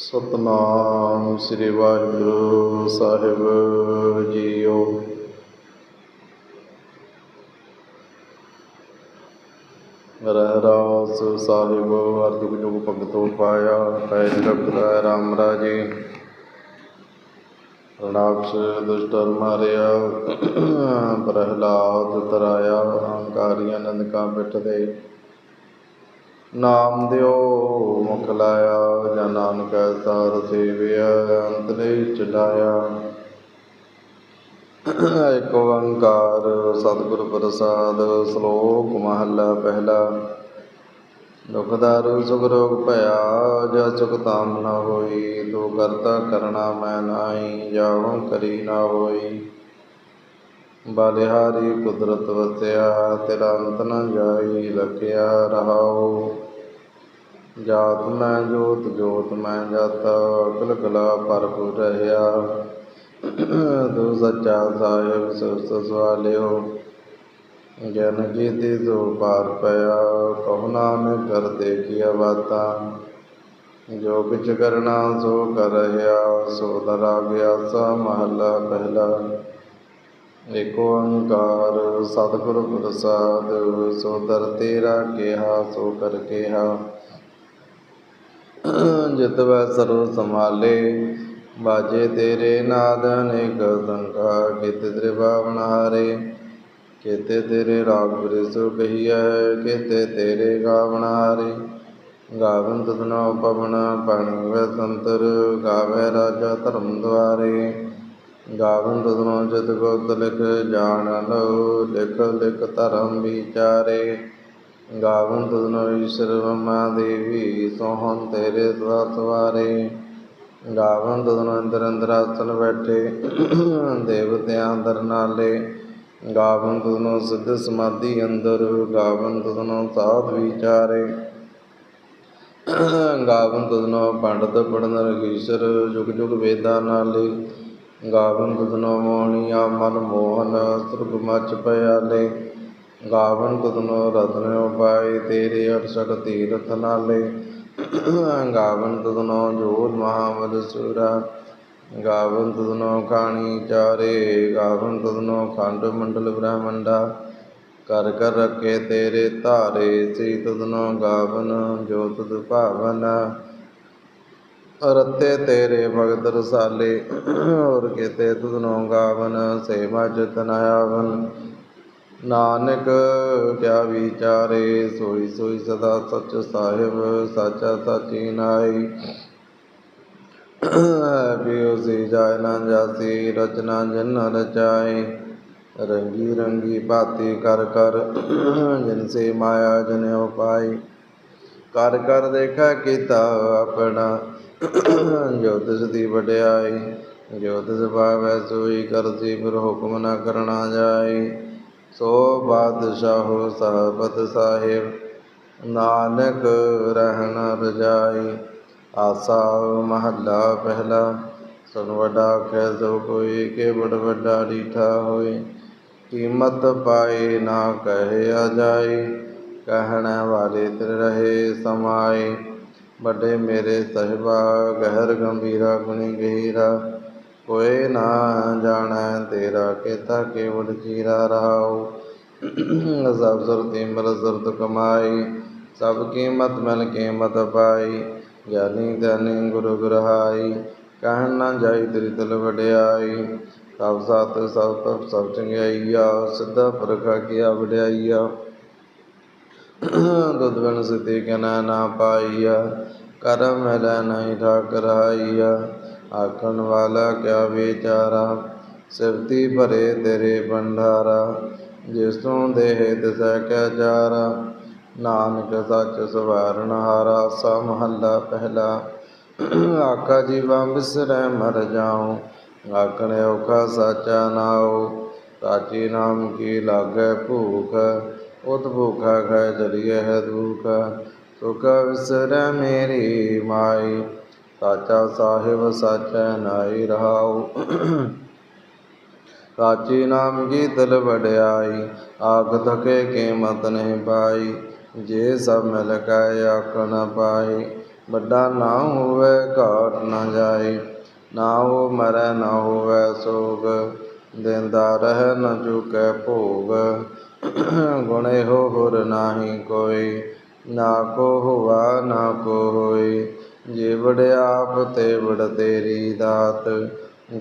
ਸਤਨਾਮ ਸ੍ਰੀ ਵਾਹਿਗੁਰੂ ਸਾਹਿਬ ਜੀਓ। ਰਹਿਰਾਸ ਸਾਹਿਬ ਅਰਜੁਗ ਜੁਗ ਭਗਤੋ ਪਾਇਆ ਪੈ ਨਿਰਖਦਾ ਰਾਮ ਰਾਜੇ। ਰਣਾਕਸ਼ ਦੁਸ਼ਟਰ ਮਾਰਿਆ, ਪ੍ਰਹਲਾਦ ਤਰਾਇਆ, ਅਹੰਕਾਰੀ ਆਨੰਦ ਕਾ ਪਿੱਠ ਦੇ ਨਾਮ ਦਿਓ ਮੁਖ ਲਾਇਆ, ਜਾਂ ਨਾਨਕ ਸਾਰ ਸੇਵਿਆ, ਅੰਤ ਨਹੀਂ ਚਲਾਇਆ ਇੱਕ ਓੰਕਾਰ ਸਤਿਗੁਰ ਪ੍ਰਸਾਦ, ਸ਼ਲੋਕ ਮਹਲਾ ਪਹਿਲਾ। ਦੁਖ ਦਾਰੂ, ਸੁਖ ਰੋਗ ਭਇਆ, ਜਾ ਸੁਖ ਤਾਮ ਨ ਹੋਈ, ਤੋ ਕਰਤਾ ਕਰਣਾ ਮੈਂ ਨਾਹੀ ਜਾਉ ਕਰੀ ਨਾ ਹੋਈ। ਬਲਿਹਾਰੀ ਕੁਦਰਤ ਵਸਿਆ ਤੇਰਾ ਅੰਤ ਨ ਜਾਈ ਲਖਿਆ ਰਹਾਉ। ਜਾਤ ਮੈਂ ਜੋਤ ਜੋਤ ਮੈਂ ਜਾਤਾ, ਅਕਲ ਕਲਾ ਭਰਪੂਰ ਰਹਿਆ। ਤੂੰ ਸੱਚਾ ਸਾਹਿਬ ਸੁਰਤ ਸਵਾਲਿਓ, ਜਨ ਜੀਤੀ ਜੋ ਪਾਰ ਪਿਆ, ਕਹੋ ਨਾਨਕ ਕਰ ਦੇਖਿਆ ਬਾਤਾਂ। ਜੋ ਕਿਛ ਕਰਨਾ ਸੋ ਕਰ ਰਿਹਾ, ਸੋ ਦਰਾ ਗਿਆ ਸਾ ਮਹਲਾ ਪਹਿਲਾ। ਏਕ ਓੰਕਾਰ ਸਤਿਗੁਰ ਪ੍ਰਸਾਦ, ਸੋ ਦਰ ਤੇਰਾ ਕਿਹਾ, ਸੋ ਕਰ ਕਿਹਾ। ਜਿਤ ਸਰਵ ਸੰਭਾਲੇ, ਬਾਜੇ ਤੇਰੇ ਨਾਦ ਅਨੇਕ ਸੰਖਾ ਕਿਤੇ ਤੇਰੇ ਭਾਵਨ ਹਾਰੇ, ਕਿਤੇ ਤੇਰੇ ਰਾਗ ਬ੍ਰਿਸੁ ਕਹੀਐ, ਕਿਤੇ ਤੇਰੇ ਗਾਵਨ ਹਾਰੇ। ਗਾਵਨ ਤਦਨਾ ਪਵਨ ਪਾਣੀ ਵੈ ਸੰਤਰ, ਗਾਵੇ ਰਾਜਾ ਧਰਮ ਦੁਆਰੇ। ਗਾਵਨ ਤਦਨਾ ਜਿਤ ਗੋਤ ਲਿਖ ਜਾਣ ਲਉ ਲਿਖ ਲਿਖ ਧਰਮ ਵਿਚਾਰੇ। ਗਾਵਨ ਤਦਨਾ ਈਸ਼ਰ ਬ੍ਰਹਮਾ ਦੇਵੀ, ਸੋਹਣ ਤੇਰੇ ਸਵਾਰੇ ਗਾਵਨ ਤਦਨਾ ਅੰਦਰ ਅੰਦਰ ਆਸਨ ਬੈਠੇ, ਦੇਵਤਿਆਂ ਅੰਦਰ ਨਾਲੇ। ਗਾਵਨ ਤਦਨਾ ਸਿੱਧ ਸਮਾਧੀ ਅੰਦਰ, ਗਾਵਨ ਤਦਨਾ ਸਾਧ ਵਿਚਾਰੇ। ਗਾਵਨ ਤਦਨਾ ਪੰਡਤ ਪੜਨ ਰਗੀਸ਼ਰ ਜੁਗ ਜੁਗ ਵੇਦਾਂ ਨਾਲੇ। ਗਾਵਨ ਤਦਨਾ ਮੋਹਣੀਆ ਮਨ ਮੋਹਨ ਸੁਰਗ ਮਚ ਪਿਆਲੇ। ਗਾਵਨ ਤਦਨੋ ਰਤਨ ਉਪਾਏ ਤੇਰੇ ਅਰਸ਼ਕ ਤੀਰਥ ਨਾਲੇ। ਗਾਵਨ ਤਦਨੋ ਜੋਤ ਮਹਾਮਦ ਸੁਰਾ। ਗਾਵਨ ਤਦਨੋ ਖਾਣੀ ਚਾਰੇ। ਗਾਵਨ ਤਦਨੋ ਖੰਡ ਮੰਡਲ ਬ੍ਰਹਮੰਡਾ। ਕਰ ਕਰ ਰੱਖੇ ਤੇਰੇ ਧਾਰੇ ਸੀ ਤਦਨੋ ਗਾਵਨ, ਜੋਤ ਦੁ ਭਾਵਨਾ। ਰਤੇ ਤੇਰੇ ਭਗਤ ਰਸਾਲੇ ਔਰ ਕੀਤੇ ਤਦਨੋ ਗਾਵਨ, ਸੇਵਾ ਜਤਨ ਆਵਨ। ਨਾਨਕ ਕਿਆ ਵਿਚਾਰੇ, ਸੋਈ ਸੋਈ ਸਦਾ ਸਚ ਸਾਹਿਬ, ਸਾਚਾ ਸਾਚੀ ਨਾਈ ਬਿਉ ਸੀ ਜਾਇ ਨਾ ਜਾਸੀ, ਰਚਨਾ ਜਨ ਰਚਾਏ ਰੰਗੀ ਰੰਗੀ ਬਾਤੀ ਕਰ ਕਰ, ਜਿਨ ਸੇ ਮਾਇਆ ਜਨ ਉਪਾਈ ਕਰ ਕਰ ਦੇਖਾ ਕੀਤਾ ਆਪਣਾ ਜੋ ਤਿਸ ਦੀ ਵਡਿਆਈ ਜੋ ਤਿਸ ਭਾਵੈ ਸੋਈ ਕਰਸੀ, ਫਿਰ ਹੁਕਮ ਨਾ ਕਰਨਾ ਜਾਏ ਸੋ ਬਾਦਸ਼ਾਹੋ ਸਰਬਤ ਸਾਹਿਬ, ਨਾਨਕ ਰਹਿਣ ਰਜਾਈ। ਆਸਾ ਮਹੱਲਾ ਪਹਿਲਾ ਸੁਨ ਵਡਾ ਕਹਿ ਸੋ ਕੋਈ ਕੇ ਬੜ ਵੱਡਾ ਡੀਠਾ ਹੋਏ ਕੀਮਤ ਪਾਏ ਨਾ ਕਹਿਆ ਜਾਏ ਕਹਿਣ ਵਾਲੇ ਤਿਰ ਰਹੇ ਸਮਾਏ ਵੱਡੇ ਮੇਰੇ ਸਹਿਬਾ, ਗਹਿਰ ਗੰਭੀਰਾ, ਗੁਣੀ ਗਹੀਰਾ ਕੋਈ ਨਾ ਜਾਣੈ ਤੇਰਾ, ਕੇਤਾ ਕੇਵਲ ਚੀਰਾ ਰਹਾਉ। ਸਭ ਸੁਰਤੀ ਮਰ ਸੁਰਤ ਕਮਾਈ, ਸਭ ਕੀਮਤ ਮਨ ਕੀਮਤ ਪਾਈ। ਗਿਆਨੀ ਧਿਆਨੀ ਗੁਰੂ ਗ੍ਰਹਾਈ, ਕਹਿਣ ਨਾ ਜਾਈ ਤੇਰੀ ਤਲ ਵਡਿਆਈ। ਸਭ ਸਤ, ਸਭ ਤਪ, ਸਭ ਚੰਗਿਆਈਆ, ਸਿੱਧਾ ਪਰਖਾ ਕੀਆ ਵਡਿਆਈਆ। ਦੁੱਧ ਬਨ ਸਿੱਧੀ ਕਨਾ ਨਾ ਪਾਈਆ। ਕਰਮ ਲੈ ਨਹੀਂ ਠਾਕ ਆਖਣ ਵਾਲਾ ਕਿਆ ਵਿਚਾਰਾ? ਸਿਵਤੀ ਭਰੇ ਤੇਰੇ ਭੰਡਾਰਾ। ਜਿਸ ਤੋਂ ਦੇਹ ਤਿਸੈ ਕਿਆ ਜਾਰਾ। ਨਾਨਕ ਸੱਚ ਸਵਾਰਨ ਹਾਰਾ। ਸਾ ਮਹੱਲਾ ਪਹਿਲਾ। ਆਕਾ ਜੀਵਾ ਬਿਸਰੈ ਮਰ ਜਾਉ। ਆਖਣ ਔਖਾ ਸਾਚਾ ਨਾਉ ਸਾਚੀ ਨਾਮ ਕੀ ਲਾਗੈ ਭੂਖ? ਉਤ ਭੂਖਾ ਖੈ ਜਲੀਏ ਹੈ ਦੁਖ। ਸੁਖ ਵਿਸਰੈ ਮੇਰੀ ਮਾਈ, ਸਾਚਾ ਸਾਹਿਬ ਸਾਚੈ ਨਾਈ ਰਹਾਉ। ਸਾਚੀ ਨਾਮ ਕੀ ਤਲ ਵਡਿਆਈ ਆਖ ਥਕੇ ਕੀਮਤ ਨਹੀਂ ਪਾਈ। ਜੇ ਸਭ ਮਿਲ ਕੈ ਆਖ ਨਾ ਪਾਈ, ਵੱਡਾ ਨਾ ਹੋਵੇ ਘਾਟ ਨਾ ਜਾਏ ਨਾ ਉਹ ਮਰੈ, ਨਾ ਹੋਵੇ ਸੋਗ, ਦਿੰਦਾ ਰਹਿ ਨ ਚੁਕੈ ਭੋਗ। ਗੁਣੇ ਹੋ ਹੁਰ ਨਾਹੀ ਕੋਈ। ਨਾ ਕੋ ਹੁਆ, ਨਾ ਕੋ ਹੋਏ। ਜੇ ਆਪ ਤੇ ਵੜ ਤੇਰੀ ਦਾਤ,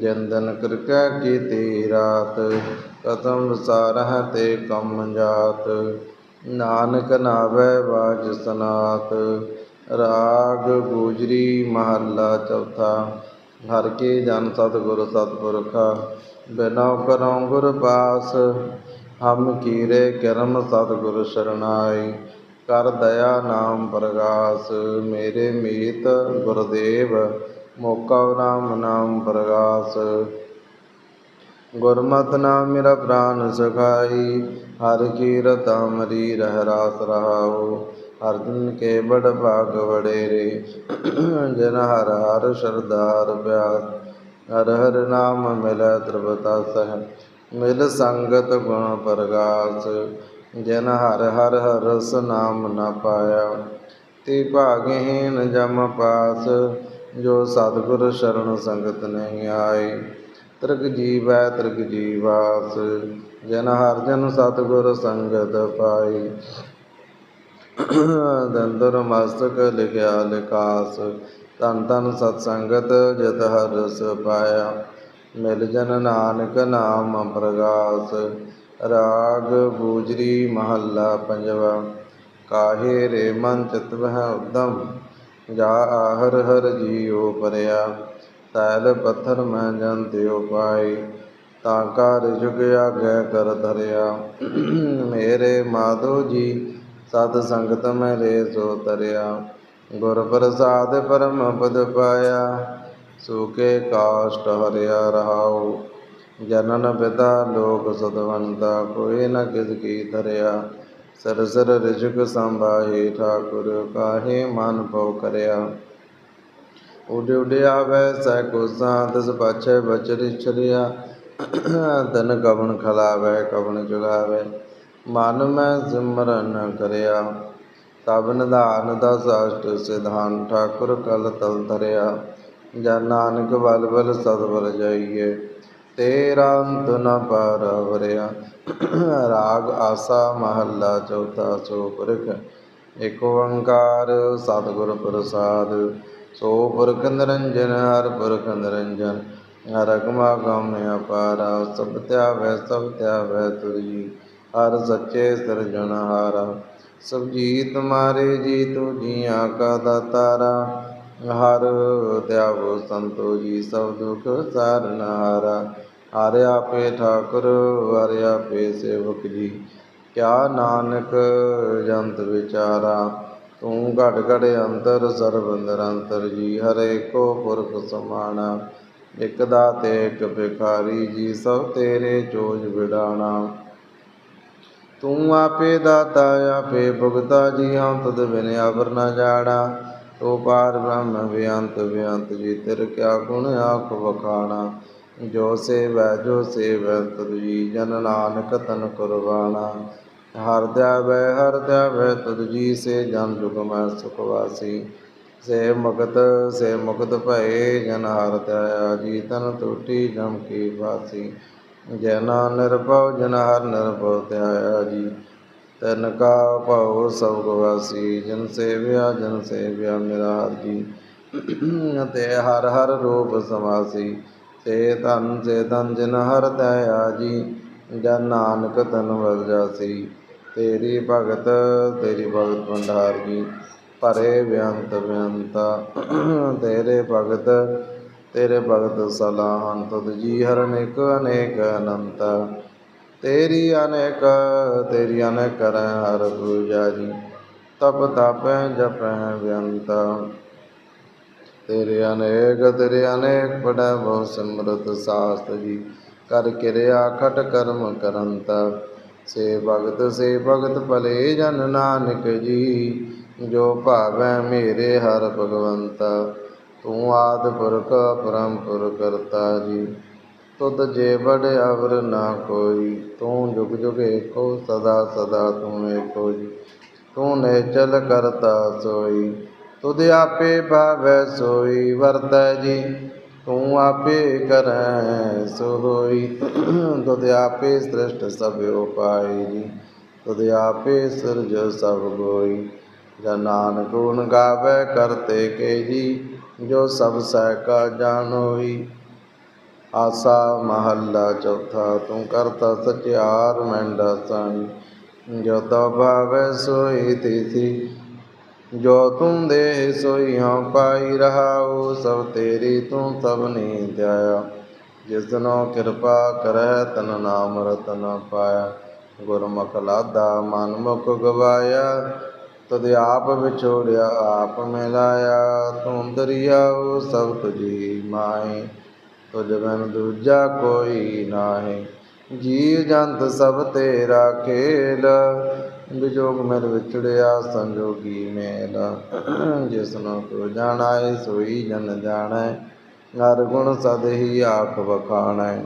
ਜੰਦਨ ਕਿਰਕੈ ਕੀਤੀ ਰਾਤ, ਕਤਮ ਵਿਸਾਰਹਿ ਤੇ ਕਮ ਜਾਤ। ਨਾਨਕ ਨਾਵੈ ਬਾਜ ਸਨਾਤ, ਰਾਗ ਗੂਜਰੀ ਮਹੱਲਾ ਚੌਥਾ। ਹਰ ਕੀ ਜਨ ਸਤਿਗੁਰ ਸਤਿਪੁਰਖਾ ਬਿਨਉ ਕਰਉ ਗੁਰ ਪਾਸ, ਹਮ ਕੀਰੇ ਕਰਮ ਸਤਿਗੁਰ ਸਰਣਾਈ ਕਰ ਦਇਆ ਨਾਮ ਪ੍ਰਗਾਸ, ਮੇਰੇ ਮੀਤ ਗੁਰਦੇਵ, ਮੋਕਾ ਰਾਮ ਨਾਮ ਪ੍ਰਗਾਸ। ਗੁਰਮਤਿ ਨਾਮ ਮੇਰਾ ਪ੍ਰਾਨ ਸਖਾਈ, ਹਰ ਕੀਰਤ ਅਮਰੀ ਰਹਿ ਰਾਸ ਰਹਾਉ। ਹਰ ਦਿਨ ਕੇ ਬੜ ਭਾਗ ਵਡੇਰੇ, ਜਨ ਹਰ ਹਰ ਸ਼ਰਦਾਰ ਪਿਆਸ ਹਰ ਹਰ ਨਾਮ ਮਿਲੈ ਤ੍ਰਿਪਤਾ ਸਹਿ, ਮਿਲ ਸੰਗਤ ਗੁਣ ਪ੍ਰਗਾਸ। ਜਨ ਹਰ ਹਰ ਹਰਸ ਨਾਮ ਨ ਪਾਇਆ। ਤੇ ਭਾਗਹੀਨ ਜਮ ਪਾਸ, ਜੋ ਸਤਿਗੁਰ ਸ਼ਰਨ ਸੰਗਤ ਨਹੀਂ ਆਏ। ਤ੍ਰਿਗ ਜੀਵੈ ਤ੍ਰਿਗ ਜੀਵਾਸ, ਜਨ ਹਰ ਜਨ ਸਤਿਗੁਰ ਸੰਗਤ ਪਾਈ ਦੰਦਰ ਮਸਤਕ ਲਿਖਿਆ ਲਿਕਾਸ ਤਨ ਤਨ ਸਤ ਸੰਗਤ ਜਤ ਹਰਸ ਪਾਇਆ। ਮਿਲ ਜਨ ਨਾਨਕ ਨਾਮ ਪ੍ਰਗਾਸ ਰਾਗ ਗੂਜਰੀ ਮਹੱਲਾ ਪੰਜਵਾ। ਕਾਹੇ ਰੇ ਮਨ ਚਿਤ ਵਹਿ ਉਦਮ, ਜਾ ਆਹਰ ਹਰ ਜੀਉ ਪਰਿਆ। ਤੈਲ ਪੱਥਰ ਮੈਂ ਜਨ ਪਾਈ ਤਾਂ ਕਰ ਜੁਗ ਆਗੈ ਕਰ ਧਰਿਆ। ਮੇਰੇ ਮਾਧੋ ਜੀ, ਸਤ ਸੰਗਤ ਮੈਂ ਰੇ ਸੋ ਤਰਿਆ। ਗੁਰ ਪ੍ਰਸਾਦ ਪਰਮ ਪਦ ਪਾਇਆ ਸੂਕੇ ਕਾਸ਼ਟ ਹਰਿਆ ਰਹਾਉ। ਜਨਨ ਪਿਤਾ ਲੋਕ ਸਦਵੰਤਾ ਕੋਈ ਨ ਕਿਸ ਕੀ ਧਰਿਆ। ਸਰ ਰਿਜਕ ਸੰਭਾਹੀ ਠਾਕੁਰ, ਕਾਹੇ ਮਨ ਪਉ ਕਰਿਆ। ਉਡ ਉਡ ਆਵੈ ਸੈ ਕੋਸਾਂ ਦਸ ਪਾਛੈ ਬਚਰਿ ਛਰਿਆ। ਤਨ ਕਵਣ ਖਲਾਵੈ, ਕਵਣ ਜੁਗਾਵੈ ਮਨ ਮੈਂ ਸਿਮਰਨ ਕਰਿਆ। ਤਬ ਨਿਧਾਨ ਦਾ ਅਸ਼ਟ ਸਿਧਾਨ, ਠਾਕੁਰ ਕਲ ਤਲ ਧਰਿਆ। ਜਨ ਨਾਨਕ ਬਲ ਬਲ ਸਤਿ ਜਾਈਏ। ਤੇਰਾ ਅੰਤ ਨ ਪਾਰਵਰਿਆ ਰਾਗ ਆਸਾ ਮਹੱਲਾ ਚੌਥਾ ਸੋ ਪੁਰਖ ਇਕ ਓੰਕਾਰ ਸਤਿਗੁਰ ਪ੍ਰਸਾਦ। ਸੋ ਪੁਰਖ ਨਿਰੰਜਨ, ਹਰ ਪੁਰਖ ਨਿਰੰਜਨ। ਹਰ ਅਗਮਾ ਗਮ ਅਪਾਰਾ। ਸਭ ਧਿਆਵੈ ਸਭ ਧਿਆਵੈ ਤੁਰੀ। ਹਰ ਸੱਚੇ ਸਿਰਜਣਹਾਰਾ ਸਭ ਜੀ ਤੁਮਾਰੇ ਜੀ ਤੂ ਜੀਆਂ ਕਾ ਦਾਤਾਰਾ। ਹਰ ਧਿਆਵੋ ਸੰਤੋ ਜੀ, ਸਭ ਦੁਖ ਸਾਰਨਹਾਰਾ ਹਰਿਆ ਪੇ ਠਾਕੁਰ ਹਰ ਪੇ ਸੇਵਕ ਜੀ। ਕਿਆ ਨਾਨਕ ਜੰਤ ਵਿਚਾਰਾ, ਤੂੰ ਘਟ ਘਟ ਅੰਤਰ ਸਰਬ ਨਿਰੰਤਰ ਜੀ। ਹਰੇ ਕੋ ਪੁਰਖ ਸਮਾਣਾ, ਇਕ ਦਾਤੇ, ਇਕ ਭਿਖਾਰੀ ਜੀ, ਸਭ ਤੇਰੇ ਚੋਜ ਵਿਡਾਣਾ। ਤੂੰ ਆਪੇ ਦਾਤਾ, ਆਪੇ ਭੁਗਤਾ ਜੀ ਹਉ ਤਦ ਬਿਨ ਅਵਰ ਨ ਜਾੜਾ ਤੋ ਪਾਰ ਬ੍ਰਹਮ ਵਿਅੰਤ ਵਿਅੰਤ ਜੀ, ਤਿਰ ਕਿਆ ਗੁਣ ਆਖ ਵਖਾਣਾ। ਜੋ ਸੇਵੈ ਜੋ ਸੇਵੈ, ਤਦ ਜੀ ਜਨ ਨਾਨਕ ਤਨ ਕੁਰਬਾਨਾ। ਹਰ ਧਿਆਵੈ ਹਰ ਧਿਆਵੈ ਤਦ ਜੀ ਸੇ ਜਨ ਜੁਗ ਮੈਂ ਸੁਖ ਵਾਸੀ। ਸੇ ਮੁਕਤ ਸੇ ਮੁਕਤ ਭਏ ਜਨ ਹਰ ਧਿਆਇਆ ਜੀ, ਤਨ ਟੂਟੀ ਜਮ ਕੀ ਵਾਸੀ ਜਨਾ ਨਿਰਭਉ ਜਨ ਹਰ ਨਿਰਭਉ ਧਿਆਇਆ ਜੀ। ਤਨ ਕਾ ਭਉ ਸਭ ਗਵਾਸੀ ਜਨ ਸੇਵਿਆ ਜਨ ਸੇਵਿਆ ਮੇਰਾ ਹਰ ਜੀ। ਤੇ ਹਰ ਹਰ ਰੂਪ ਸਮਾਸੀ। ਤੇ ਧਨ, ਸੇ ਧਨ ਜਿਨ ਹਰ ਦਇਆ ਜੀ ਜਨ ਨਾਨਕ ਤਨ ਵਲ ਜਾਸੀ। ਤੇਰੀ ਭਗਤ ਤੇਰੀ ਭਗਤ ਭੰਡਾਰ ਜੀ, ਭਰੇ ਬਿਅੰਤ ਬਿਅੰਤਾ ਤੇਰੇ ਭਗਤ ਤੇਰੇ ਭਗਤ ਸਲਾਹਨ, ਤੁਧ ਜੀ ਹਰ ਅਨੇਕ ਅਨੇਕ ਅਨੰਤ। ਤੇਰੀ ਅਨੇਕ ਤੇਰੀ ਅਨੇਕ ਕਰੈ ਹਰ ਪੂਜਾ ਜੀ, ਤਪ ਤਪੈ ਜਪ ਬਿਅੰਤਾ ਤੇਰੇ ਅਨੇਕ ਤੇਰੇ ਅਨੇਕ ਪੜੈ ਬਹੁ ਸਿਮਰਤ ਸਾਸਤ ਜੀ। ਕਰ ਕਿਰਿਆ, ਖਟ ਕਰਮ ਕਰੰਤਾ। ਸੇ ਭਗਤ ਸੇ ਭਗਤ ਭਲੇ ਜਨ ਨਾਨਕ ਜੀ। ਜੋ ਭਾਵੈ ਮੇਰੇ ਹਰ ਭਗਵੰਤਾ। ਤੂੰ ਆਦ ਪੁਰਖ ਪਰਮ ਪੁਰ ਕਰਤਾ ਜੀ। ਤੁਧ ਜੇ ਬੜ ਅਵਰ ਨਾ ਕੋਈ। ਤੂੰ ਜੁਗ ਜੁਗ ਏਕੋ, ਸਦਾ ਸਦਾ ਤੂੰ ਏਕੋ ਜੀ। ਤੂੰ ਨੇ ਚਲ ਕਰਤਾ ਸੋਈ। ਤੁਧ ਆਪੇ ਭਾਵੈ ਸੋਈ, ਵਰਤੈ ਜੀ। ਤੂੰ ਆਪੇ ਕਰੈ ਸੋ ਹੋਈ ਤੁਧ ਆਪੇ ਸ੍ਰਿਸ਼ਟ ਸਭ ਉਪਾਈ ਜੀ। ਤੁਧ ਆਪੇ ਸਿਰਜ ਸਭ ਗੋਈ। ਜਨ ਨਾਨਕ ਗੁਣ ਗਾਵੇ ਕਰਤੇ ਕੇ ਜੀ, ਜੋ ਸਭ ਸਹਿ ਕਾ ਜਾਣੋਈ। ਆਸਾ ਮਹੱਲਾ ਚੌਥਾ, ਤੂੰ ਕਰਤਾ ਸਚਿਆਰ, ਮੈਂਡਾ ਸਾਈ। ਜੋ ਤੋ ਭਾਵੈ ਸੋਈ ਤੀਸੀ ਜੋ ਤੁਮ ਦੇ ਸੋਈ ਹਉ ਪਾਈ ਰਹਾਉ, ਸਭ ਤੇਰੀ ਤੂੰ ਸਭ ਨੀ ਧਿਆਇਆ ਜਿਸਨੋ ਕਿਰਪਾ ਕਰੈ, ਤਨ ਨਾਮ ਰਤਨ ਪਾਇਆ। ਗੁਰਮੁਖ ਲਾਦਾ, ਮਨ ਮੁਖ ਗਵਾਇਆ। ਤਦ ਆਪ ਵਿਛੋੜਿਆ, ਆਪ ਮਿਲਾਇਆ। ਤੂੰ ਦਰਿਆਉ, ਸਭ ਤੁਜੀ ਮਾਏ ਤੁਝ ਬਿਨ ਦੂਜਾ ਕੋਈ ਨਾਹੀ। ਜੀਵ ਜੰਤ ਸਭ ਤੇਰਾ ਖੇਲ। ਵਿਜੋਗ ਮਿਲ ਵਿਚੜਿਆ ਸੰਜੋਗੀ ਮੇਲ। ਜਿਸਨੂੰ ਤੂੰ ਜਾਣਾਏ ਸੋਈ ਜਨ ਜਾਣੈ, ਹਰ ਗੁਣ ਸਦ ਹੀ ਆਖ ਵਖਾਣੈ।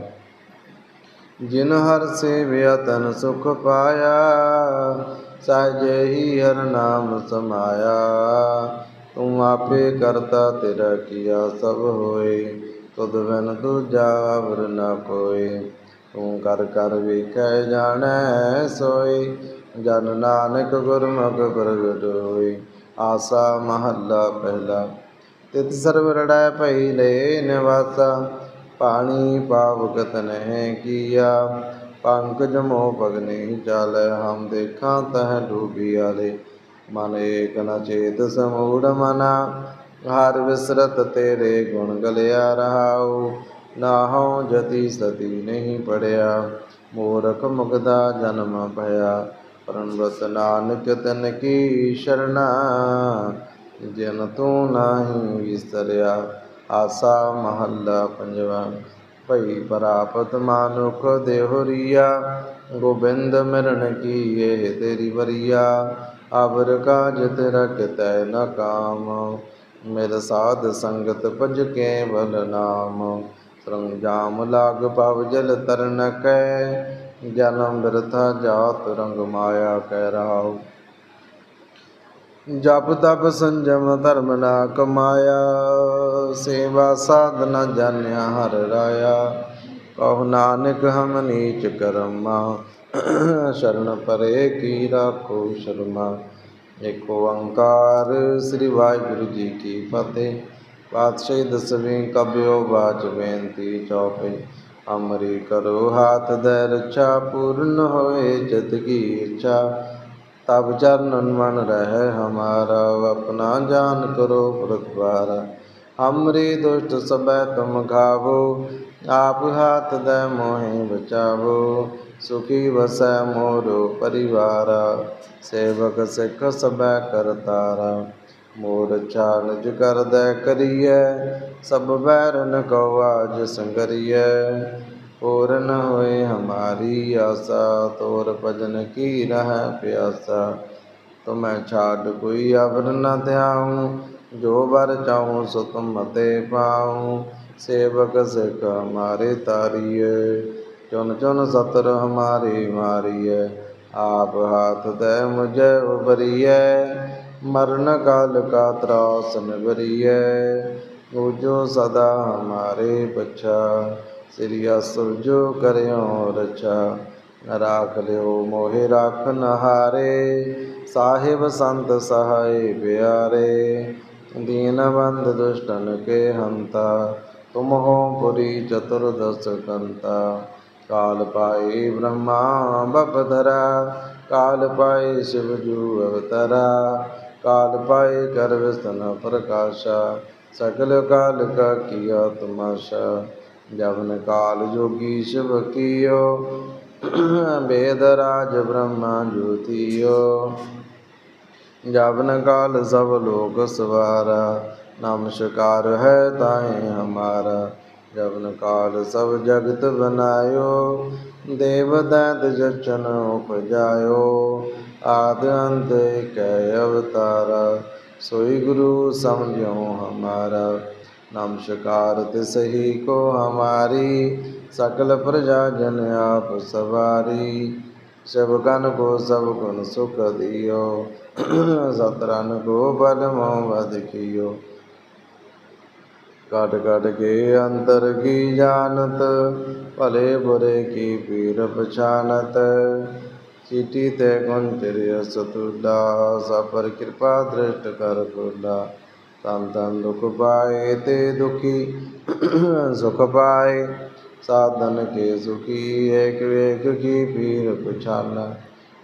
ਜਿਨ ਹਰ ਸੇਵਿਆ, ਤਨ ਸੁਖ ਪਾਇਆ ਸਹਜੇ ਹੀ ਹਰ ਨਾਮ ਸਮਾਇਆ। ਤੂੰ ਆਪੇ ਕਰਤਾ ਤੇਰਾ ਕੀਆ ਸਭ ਹੋਏ, ਤੁਧ ਬਿਨ ਦੂਜਾ ਅਵਰ ਨ ਕੋਏ ਤੂੰ ਕਰ ਕਰ ਵੇਖੈ, ਜਾਣੈ ਸੋਈ ਜਨ ਨਾਨਕ ਗੁਰਮੁਖ ਪ੍ਰਗਟ ਹੋਈ। ਆਸਾ ਮਹੱਲਾ ਪਹਿਲਾ। ਤਿਤ ਸਰਬ ਰੜੈ ਭਈ ਲੈ ਨਿਵਾਸਾ। ਪਾਣੀ ਪਾਵਕ ਤਨਹਿ ਕੀਆ। ਪੰਕਜ ਮੋ ਪਗਨੀ ਚਾਲੈ ਹਮ ਦੇਖਾਂ ਤਹ ਡੂਬੀ ਆਲੇ। ਮਨ ਏਕ ਨ ਚੇਤ ਸਮੂੜ ਮਨਾ। ਹਰ ਵਿਸਰਤ ਤੇਰੇ ਗੁਣ ਗਲਿਆ ਰਹਾਉ। ਨਾਹਉ ਜਤੀ ਸਤੀ ਨਹੀਂ ਪੜਿਆ। ਮੂਰਖ ਮੁਗਦਾ ਜਨਮ ਭਇਆ। ਪਰਨਵਤ ਨਾਨਕ ਤਨ ਕੀ ਸ਼ਰਣਾ, ਜਿਨ ਤੂੰ ਨਾਹੀ ਵਿਸਰਿਆ ਆਸਾ ਮਹੱਲਾ ਪੰਜਵਾ। ਭਈ ਪ੍ਰਾਪਤ ਮਾਨੁਖ ਦੇਹੁਰੀਆ ਗੋਬਿੰਦ ਮਿਰਨ ਕੀ ਇਹ ਤੇਰੀ ਵਰੀਆ ਅਵਰ ਕਾਜ ਤੇਰਾ ਕਿਤੈ ਨ ਕਾਮ। ਮੇਰ ਸਾਧ ਸੰਗਤ ਭਜ ਕੇਵਲ ਨਾਮ ਸਰੰਜਾਮ ਲਾਗ ਪਵ ਜਲ ਤਰਨ ਕੈ ਜਨਮ ਬਿਰਥਾ ਜਾਤ ਰੰਗ ਮਾਇਆ ਕਹਿ ਰਹਾਉ। ਜਪ ਤਪ ਸੰਜਮ ਧਰਮ ਨਾ ਕਮਾਇਆ ਸੇਵਾ ਸਾਧਨਾ ਜਾਣਿਆ ਹਰ ਰਾਇਆ। ਕਹੁ ਨਾਨਕ ਹਮ ਨੀਚ ਕਰਮਾ, ਸ਼ਰਨ ਪਰੇ ਕੀ ਰਾਖੋ ਸ਼ਰਮਾ। ਏਕ ਓੰਕਾਰ ਸ੍ਰੀ ਵਾਹਿਗੁਰੂ ਜੀ ਕੀ ਫਤਿਹ। ਪਾਤਸ਼ਾਹੀ ਦਸਵੀਂ ਕਬਿਓ ਬਾਚ ਬੇਨਤੀ ਚੌਪੇ। ਅਮਰੀ ਕਰੋ ਹਾਥ ਦੇ ਰੱਛਾ ਪੂਰਨ ਹੋਏ ਜਤ ਕੀ ਇੱਛਾ। ਤਬ ਚਰਨਨ ਮਨ ਰਹਿ ਹਮਾਰਾ, ਆਪਣਾ ਜਾਨ ਕਰੋ ਪ੍ਰਤਵਾਰਾ। ਹਮਰੀ ਦੁਸ਼ਟ ਸਬੈ ਤੁਮ ਖਾਵੋ ਆਪ ਹਾਥ ਦੇ ਮੋਹਿ ਬਚਾਵੋ। ਸੁਖੀ ਵਸੈ ਮੋਰੋ ਪਰਿਵਾਰਾ, ਸੇਵਕ ਸਿੱਖ ਸਬੈ ਕਰਤਾਰਾ। ਮੋਰ ਚਾਨਜ ਕਰਦੈ ਕਰੀਐ, ਸਭ ਬੈਰਨ ਕਉ ਆਜ ਸੰਗਰੀਐ। ਪੂਰਨ ਹੋਏ ਹਮਾਰੀ ਆਸਾ, ਤੋਰ ਭਜਨ ਕੀ ਰਹਿ ਪਿਆਸਾ। ਤੁਮੈ ਛਾੜ ਕੋਈ ਅਵਰ ਨ ਧਿਆਉ, ਜੋ ਵਰ ਚਾਹੂੰ ਸੋ ਤੁਮ ਮਤੇ ਪਾਉ। ਸੇਵਕ ਸਿਖ ਹਮਾਰੇ ਤਾਰੀਏ ਚੁਨ ਚੁਨ ਸਤਰ ਹਮਾਰੀ ਮਾਰੀਏ ਆਪ ਹਾਥ ਦੇ ਮੁਝੇ ਉਬਰੀਏ ਮਰਨ ਕਾਲ ਕਾ ਤਰਾਸ ਨਿਵਰੀਏ ਜੋ ਸਦਾ ਹਮਾਰੇ ਬੱਚਾ ਸ੍ਰੀ ਅਸੁਰ ਜੋ ਕਰਿਓ ਰਾਖ ਲਿਓ ਮੋਹਿ ਰਾਖਨ ਹਾਰੇ ਸਾਹਿਬ ਸੰਤ ਸਹਾਈ ਪਿਆਰੇ ਦੀਨਬੰਧ ਦੁਸ਼ਟਨ ਕੇ ਹੰਤਾ। ਤੁਮ ਹੋ ਪੁਰੀ ਚਤੁਰਦਸ ਕੰਤਾ। ਕਾਲ ਪਾਈ ਬ੍ਰਹਮਾ ਬਪਧਰਾ ਕਾਲ ਪਾਈ ਸ਼ਿਵ ਜੂ ਅਵਤਰਾ। ਕਾਲ ਪਾਈ ਕਰ ਵਿਸਨ ਪ੍ਰਕਾਸ਼ਾ, ਸਗਲ ਕਾਲ ਕਾ ਕੀਆ ਤਮਾਸ਼ਾ। ਜਵਨ ਕਾਲ ਜੋਗੀ ਸ਼ਿਵ ਕੀਓ ਵੇਦ ਰਾਜ ਬ੍ਰਹਮਾ ਜੋਤੀਓ। ਜਵਨ ਕਾਲ ਸਭ ਲੋਕ ਸਵਾਰਾ ਨਮਸਕਾਰ ਹੈ ਤਾਏ ਹਮਾਰਾ। ਜਵਨ ਕਾਲ ਸਭ ਜਗਤ ਬਨਾਇਓ, ਦੇਵ ਦੈਤ ਜਚਨ ਉਪਜਾਇਓ। ਆਦਿ ਅੰਤ ਕੈ ਅਵਤਾਰਾ, ਸੋਈ ਗੁਰੂ ਸਮਝਿਓ ਹਮਾਰਾ। ਨਮਸਕਾਰ ਤੇ ਸਹੀ ਕੋ ਹਮਾਰੀ, ਸਕਲ ਪ੍ਰਜਾ ਜਨ ਆਪ ਸਵਾਰੀ। ਸਭ ਗਨ ਕੋ ਸਭ ਗੁਣ ਸੁਖ ਦਿਓ ਸਤਰਨ ਕੋ ਬਲ ਮੋਹ ਵਦਖਿਓ ਕਟ ਕਟ ਕੇ ਅੰਤਰ ਕੀ ਜਾਣਤ, ਭਲੇ ਬੁਰੇ ਕੀ ਪੀਰ ਪਛਾਨਤ। ਚੀਟੀ ਤੇ ਗੁੰਚਰਿ ਸਤੁਲਾ ਸਪਰ ਕਿਰਪਾ ਦ੍ਰਿਸ਼ਟ ਕਰ ਕੁਲਾ ਤਨ ਤਨ ਦੁਖ ਪਾਏ ਤੇ ਦੁਖੀ, ਸੁਖ ਪਾਏ। ਸਾਧਨ ਕੇ ਸੁਖੀ, ਏਕ ਵੇਖ ਕੀ ਪੀਰ ਪਛਾਨਾ।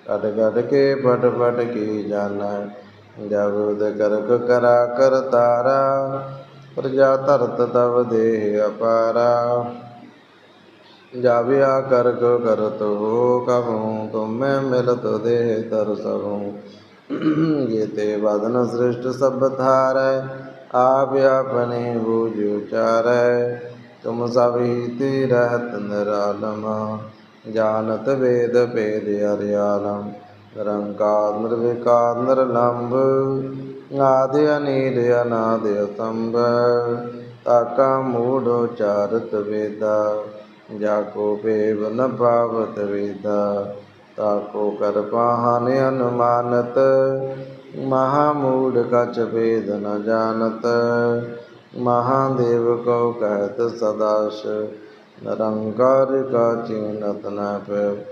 ਕਟ ਕਟ ਕੇ ਪਟ ਪਟ ਕੀ ਜਾਣਾ ਜਬ ਕਰਕ ਕਰਾ ਕਰ ਤਾਰਾ, ਪ੍ਰਜਾ ਧਰਤ ਤਵ ਦੇਹ ਅਪਾਰਾ। जाबिया कर्क करत हो कहूँ तुम मैं मिलत देह तर सहूँ गीते बदन श्रेष्ठ सब थार आप अपने बूझ उचार तुम सभी रहत निरालम जानत वेद पेद हरियालम निरंकार निर्विकार निर्लंब आदि अनिल अनादि असंभ ताका मूढ़ोचारत वेदा ਜਾ ਕੋ ਭੇਵ ਨ ਪਾਵਤ ਵੇਦਾ ਤਾ ਕੋ ਕਰ ਪਾਹਨ ਅਨੁਮਾਨਤ ਮਹਾ ਮੂੜ ਕਛ ਭੇਦ ਨ ਜਾਣਤ। ਮਹਾਦੇਵ ਕੋ ਕਹਿਤ ਸਦਾਸ਼, ਨਰੰਕਾਰ ਕਾ ਚਿਨਤ ਨ ਪੇ।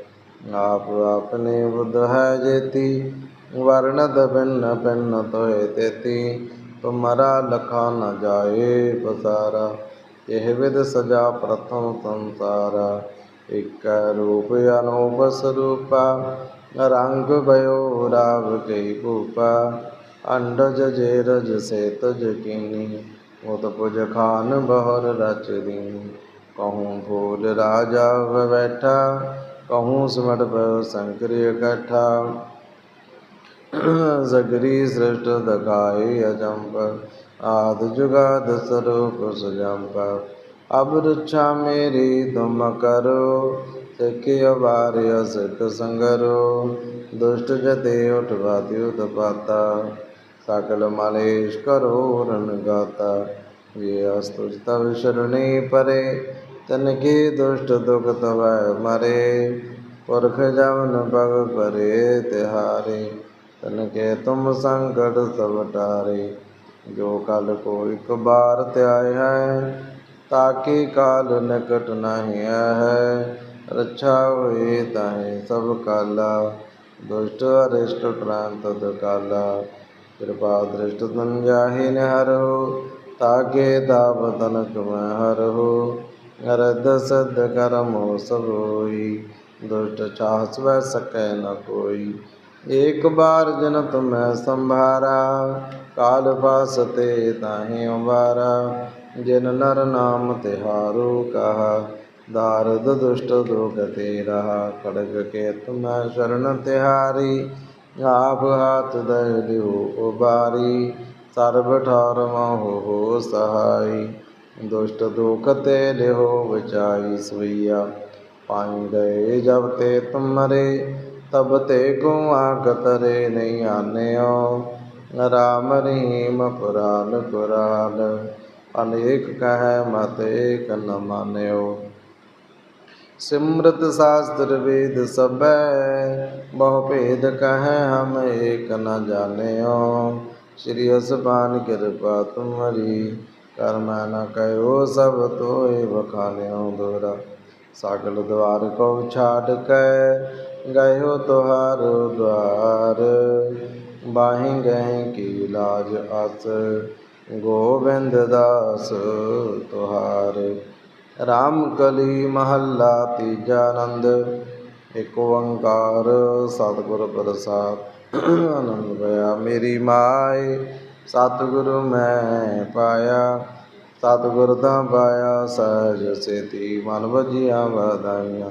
ਆਪ ਆਪਣੇ ਬੁੱਧ ਹੈ ਜੇਤੀ ਵਰਣਤ ਭਿੰਨ ਭਿੰਨ ਤੋਏ ਤੇਤੀ। ਤੁਮਰਾ ਲਖਾ ਨ ਜਾਏ ਪਸਾਰਾ। ਇਹ ਵਿਦ ਸਜਾ ਪ੍ਰਥਮ ਸੰਸਾਰਾ, ਇਕ ਰੂਪ ਅਨੂਪ ਸਰੂਪਾ, ਰੰਗ ਭਇਓ ਰਾਵ ਕਈ ਭੂਪਾ ਅੰਡਜ ਜੇ ਰਜ ਸੇ ਤਜ ਕੀਨੀ ਉਤ ਪੁਜ ਖਾਨ ਬਹਰ ਰਚ ਦੀਨੀ, ਕਹੂੰ ਫੂਲ ਰਾਜਾ ਬੈਠਾ, ਕਹੂੰ ਸਿਮਟ ਭਇਓ ਸੰਕਰ ਇਕੱਠਾ। ਜ਼ਗਰੀ ਸ੍ਰਿਸ਼ਟ ਦਗਾਏ ਅਜੰਬ आद जुगाद स्वरूप सुजम पर अब रुचा मेरी तुम करो सिखियो वारियो सिख संगरो दुष्ट जते उठ भाति उदपाता सकल मलेश करो रन गाता ये अस्तुष तव शरणी परे तनके दुष्ट दुख तव मरे पुरख जवन पग परे तिहारे तनके तुम संकट सब टारे ਜੋ ਕਲ ਕੋ ਇੱਕ ਬਾਰ ਧਿਆਇ ਹੈ, ਤਾਕੀ ਕਾਲ ਨਿਕਟ ਨਹੀਂ ਹੈ। ਰੱਛਾ ਹੋਏ ਤਾਹੇ ਸਭ ਕਾਲਾ, ਦੁਸ਼ਟ ਅਰਿਸ਼ਟ ਪ੍ਰਾਂਤ ਦਕਾਲਾ। ਕਿਰਪਾ ਦ੍ਰਿਸ਼ਟ ਤਨ ਜਾਹੀ ਨਿਹਰੋ ਤਾਕੇ ਤਾਪ ਤਨਕ ਮੈਂ ਹਰੋ ਅਰਦ ਸਦ ਕਰਮ ਸਭ ਹੋਈ, ਦੁਸ਼ਟ ਚਾਹਸ ਵੈ ਸਕੈ ਨ ਕੋਈ। ਏਕ ਬਾਰ ਜਨਤ ਮੈਂ ਸੰਭਾਰਾ, ਕਾਲ ਫਾਸਤੇ ਤਾਹੀ ਉਬਾਰਾ ਜਿਨ ਨਰ ਨਾਮ ਤਿਹਾਰੂ ਕਹਾ, ਦਾਰਦ ਦੁਸ਼ਟ ਦੁਖ ਤੇ ਰਹਾ ਕੜਗ ਕੇ ਤੁਮੈ ਸ਼ਰਨ ਤਿਹਾਰੀ, ਆਪ ਹਾਥ ਦਇਓ ਉਬਾਰੀ। ਸਰਬ ਠਾਰ ਮਹੁ ਹੋ ਸਹਾਈ, ਦੁਸ਼ਟ ਦੁਖ ਤੇ ਲਿਹੋ ਵਿਚਾਈ ਸੁਈਆ ਪਾਈ ਗਏ ਜਬ ਤੇ ਤੁਮਰੇ ਤਬ ਤੇ ਗੁਆ ਕਤਰੇ ਨਹੀਂ ਆਨਿਓ। ਰਾਮ ਰਹੀਮ ਪੁਰਾਨ ਕੁਰਾਨ ਅਨੇਕ ਕਹੈ ਮਤ ਏਕ ਨ ਮਾਨਿਓ। ਸਿਮਰਤ ਸਾਸਤਰ ਵੇਦ ਸਭੈ, ਬਹੁ ਭੇਦ ਕਹੈ ਹਮ ਏਕ ਨ ਜਾਣਿਓ। ਸ੍ਰੀ ਅਸਬਾਨ ਕਿਰਪਾ ਤੁਮਰੀ, ਕਰਮਾ ਨ ਕਯੋ ਸਭ ਤੋਏ ਵਖਾਨਿਓ ਦੋਰਾ ਸਾਗਲ ਦਵਾਰ ਕੋ ਛਾੜ ਕੈ गयो तुहार द्वार बाहि गहे की लाज अस गोविंद दास तुहार राम कली महल्ला तीजा नंद एक ओंकार सतगुर प्रसाद ਆਨੰਦ ਹੋਇਆ ਮੇਰੀ ਮਾਏ ਸਤਿਗੁਰੂ ਮੈਂ ਪਾਇਆ ਸਤਿਗੁਰ ਦਾ ਪਾਇਆ ਸਹਿਜ ਸੇਤੀ ਮਨ ਵਜਿਆ ਵਧਾਈਆਂ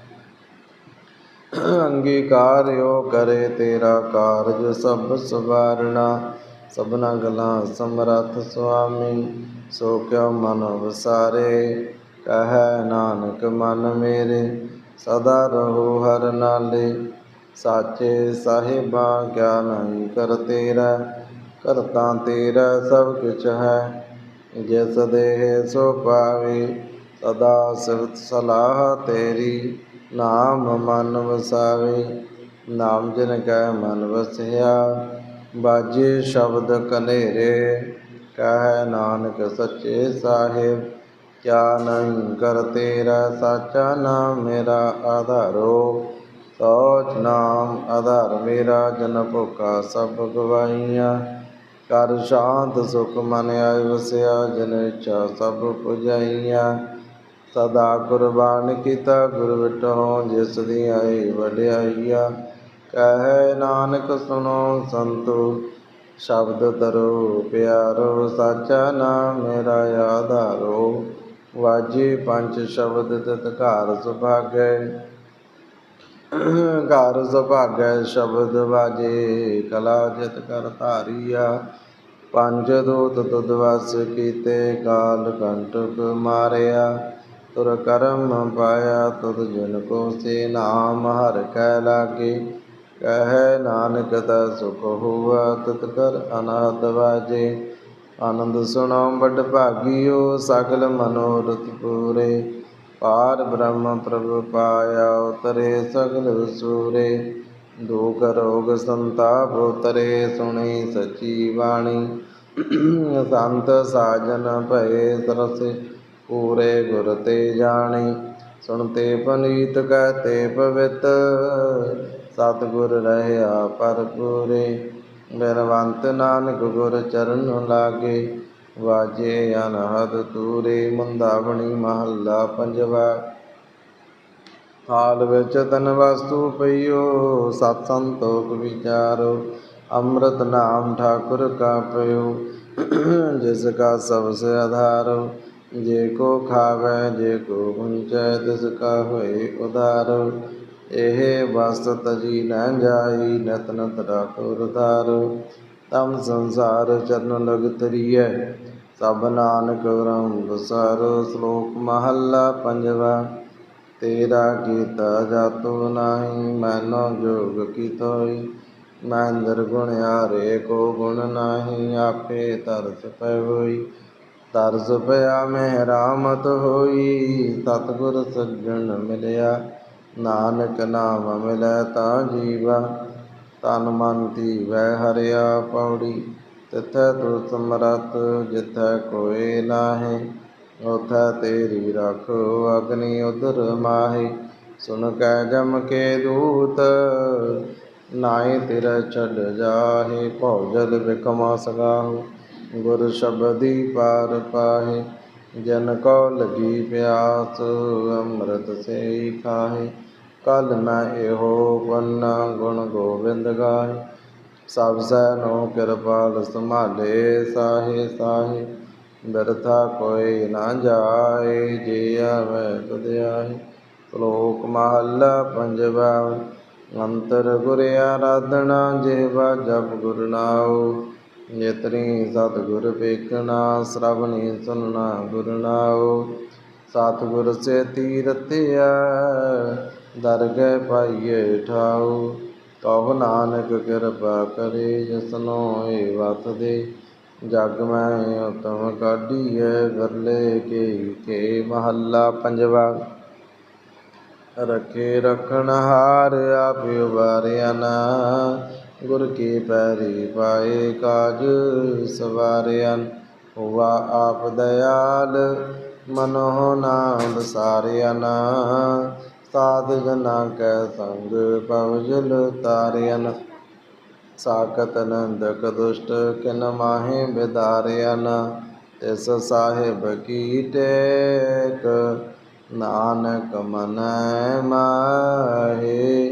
ਅੰਗੀਕਾਰਿਓ ਕਰੇ ਤੇਰਾ ਕਾਰਜ ਸਭ ਸਵਾਰਣਾ, ਸਭਨਾ ਗਲਾਂ ਸਮਰੱਥ ਸੁਆਮੀ, ਸੋ ਕਿਉ ਮਨ ਵਸਾਰੇ? ਕਹੈ ਨਾਨਕ ਮਨ ਮੇਰੇ, ਸਦਾ ਰਹੋ ਹਰ ਨਾਲੇ। ਸਾਚੇ ਸਾਹਿਬਾ ਕਿਆ ਨਹੀਂ ਕਰ ਤੇਰਾ, ਕਰਤਾ ਤੇਰਾ ਸਭ ਕੁਛ ਹੈ। ਜਿਸ ਦੇਹ ਸੋ ਪਾਵੇ, ਸਦਾ ਸਿਫਤ ਸਲਾਹ ਤੇਰੀ। ਨਾਮ ਮਨ ਵਸਾਵੇ, ਨਾਮ ਜਿਨ ਕੈ ਮਨ ਵਸਿਆ, ਬਾਜੇ ਸ਼ਬਦ ਕਨੇਰੇ ਕਹੈ ਨਾਨਕ ਸੱਚੇ ਸਾਹਿਬ, ਕਿਆ ਨਹੀਂ ਕਰ ਤੇਰਾ ਸਾਚਾ ਨਾਮ ਮੇਰਾ ਆਧਾਰੋ, ਸੋਚ ਨਾਮ ਆਧਾਰ ਮੇਰਾ, ਜਨ ਭੁਖਾ ਸਭ ਗਵਾਈਆਂ ਕਰ ਸ਼ਾਂਤ ਸੁਖ ਮਨ ਆਇ ਵਸਿਆ, ਜਨ ਇੱਛਾ ਸਭ ਪੁਜਾਈਆਂ ਸਦਾ ਕੁਰਬਾਨ ਕੀਤਾ ਗੁਰ ਵਿਟੋ ਜਿਸ ਦੀ ਆਈ ਵਡਿਆਈਆ। ਕਹੈ ਨਾਨਕ ਸੁਣੋ ਸੰਤੋ, ਸ਼ਬਦ ਤਰੋ ਪਿਆਰੋ, ਸਾਚਾ ਨਾਮ ਮੇਰਾ ਆਧਾਰੋ। ਵਾਜੇ ਪੰਜ ਸ਼ਬਦ ਤਤ ਘਰ ਸੁਭਾਗੈ। ਘਰ ਸੁਭਾਗੈ ਸ਼ਬਦ ਵਾਜੇ, ਕਲਾ ਜਿਤ ਕਰ ਧਾਰੀਆ। ਪੰਜ ਦੂਤ ਤੁਧ ਵਸ ਕੀਤੇ, ਕਾਲ ਕੰਟਕ ਮਾਰਿਆ। ਤੁਰ ਕਰਮ ਪਾਇਆ ਤੁਧ ਜਨ ਕੋ ਸੇ ਨਾਮ, ਹਰ ਕੈ ਲਾਗੇ। ਕਹੈ ਨਾਨਕ ਤਾ ਸੁਖ ਹੋਆ, ਤਤ ਕਰ ਅਨਾਦ ਵਾਜੇ। ਆਨੰਦ ਸੁਣੋ ਵੱਡ ਭਾਗੀਓ, ਸਗਲ ਮਨੋਰਥ ਪੂਰੇ। ਪਾਰ ਬ੍ਰਹਮ ਪ੍ਰਭ ਪਾਇਆ ਉਤਰੇ, ਸਗਲ ਸੂਰੇ ਦੁਖ ਰੋਗ ਸੰਤਾਪ ਉਤਰੇ, ਸੁਣੀ ਸਚੀ ਬਾਣੀ। ਸੰਤ ਸਾਜਨ ਭਏ ਸਰਸੇ। ਪੂਰੇ ਗੁਰ ਤੇ ਜਾਣੀ ਸੁਣਤੇ ਪਨੀਤ ਕਹਤੇ ਪਵਿੱਤ। ਸਤਿਗੁਰ ਰਹਿਆ ਪਰਪੂਰੇ ਬਿਰਵੰਤ ਨਾਨਕ ਗੁਰ ਚਰਨ ਲਾਗੇ। ਵਾਜੇ ਅਨਹਦ ਤੂਰੇ ਮੁੰਦਾਵਣੀ ਮਹੱਲਾ ਪੰਜਵਾ। ਹਾਲ ਵਿੱਚ ਤਨ ਵਸਤੂ ਪਈਓ, ਸਤ ਸੰਤੋਖ ਵਿਚਾਰੋ। ਅੰਮ੍ਰਿਤ ਨਾਮ ਠਾਕੁਰ ਕਾ ਪਇਓ ਜਿਸ ਕਾ ਸਭ ਸੇ ਆਧਾਰੋ। ਜੇ ਕੋ ਖਾਵੇ, ਜੇ ਕੋ ਪੁੰਚੈ ਤਿਸ ਕਾ ਹੋਏ ਉਧਾਰੋ ਇਹ ਵਸਤ ਤਜੀ ਨ ਜਾਈ, ਨਤ ਨਤ ਰਾਖੋ ਧਾਰੋ ਤਮ ਸੰਸਾਰ ਚਰਨ ਲਗ ਤਰੀਐ, ਸਭ ਨਾਨਕ ਰੰਗ ਬਸਾਰੋ ਸ਼ਲੋਕ ਮਹੱਲਾ ਪੰਜਵਾ, ਤੇਰਾ ਕੀਤਾ ਜਾਤੋ ਨਾਹੀ, ਮੈਨੋ ਜੋਗ ਕੀਤੋਈ। ਮਹਿੰਦਰ ਗੁਣ ਹਾਰੇ, ਕੋ ਗੁਣ ਨਾਹੀ, ਆਪੇ ਤਰਸ ਪੈ ਹੋਈ ਤਰਸ ਪਿਆ ਮਹਿ ਰਾਮਤ ਹੋਈ, ਸਤਿਗੁਰ ਸੱਜਣ ਮਿਲਿਆ, ਨਾਨਕ ਨਾਮ ਮਿਲੈ ਤਾਂ ਜੀਵਾ, ਤਨ ਮਨ ਧੀਵੈ ਹਰਿਆ ਪੌੜੀ, ਤਿਥੈ ਤੂ ਸਮਰਤ ਜਿਥੈ ਕੋਇ ਨਾਹੀ ਉਥੈ ਤੇਰੀ ਰਖੋ ਅਗਨੀ ਉਦਰ ਮਾਹੀ, ਸੁਨ ਕੈ ਜਮ ਕੇ ਦੂਤ ਨਾਏ ਤੇਰਾ ਛੱਡ ਜਾਹੇ ਭੌਜਲ ਵਿਕਮਾ ਸਗਾਹੂ ਗੁਰ ਸ਼ਬਦੀ ਪਾਰ ਪਾਹੇ, ਜਨ ਕੋ ਲਗੀ ਪਿਆਸ, ਅੰਮ੍ਰਿਤ ਸੇ ਖਾਹੇ। ਕਲ ਮੈਂ ਇਹੋ ਪੰਨਾ ਗੁਣ ਗੋਬਿੰਦ ਗਾਏ ਸਭ ਸੈ ਨੋ ਕਿਰਪਾਲ ਸੰਭਾਲੇ ਸਾਹੇ ਸਾਹੇ। ਬਿਰਥਾ ਕੋਈ ਨਾ ਜਾਏ, ਜੇ ਆਵੇ ਤੁਧ ਆਏ ਸ਼ਲੋਕ ਮਹੱਲਾ ਪੰਜਵਾ, ਅੰਤਰ ਗੁਰ ਆਰਾਧਨਾ ਜੇਵਾ ਜਪ ਗੁਰ ਨਾਉ ਸਤਿਗੁਰ ਵੇਖਣਾ, ਸ਼੍ਰਵਣੀ ਸੁਨਣਾ ਗੁਰਨਾਉ ਸਤਿਗੁਰ ਸੇ ਤੀਰਤਿਆ ਦਰਗਹਿ ਪਾਈਏ ਠਾਉ। ਕਹੋ ਨਾਨਕ ਕਿਰਪਾ ਕਰੇ ਜਸਨੋ ਏ ਵਤ ਦੇ। ਜਗ ਮੈਂ ਉਤਮ ਕਾਢੀਐ, ਵਰਲੇ ਕੇ ਕੇ ਮਹੱਲਾ ਪੰਜਵਾ। ਰਖੇ ਰਖਣ ਹਾਰ ਆਪ ਵਾਰਿਆ ਨਾ ਗੁਰ ਕੀ ਪੈਰੀ ਪਾਏ ਕਾਜ ਸਵਾਰਿਆਨ ਹੁਆ ਆਪ ਦਇਆਲ ਮਨੋ ਨਾਮ ਸਾਰਿਆ ਸਾਧ ਜਨਾ ਕੈ ਸੰਗ ਪਵਜਲ ਤਾਰਿਆਨ ਸਾਕਤ ਨੰਦਕ ਦੁਸ਼ਟ ਕਿਨ ਮਾਹੇ ਬਿਦਾਰਿਆਨ। ਇਸ ਸਾਹਿਬ ਕੀ ਟੇਕ, ਨਾਨਕ ਮਨੈ ਮਾਹੇ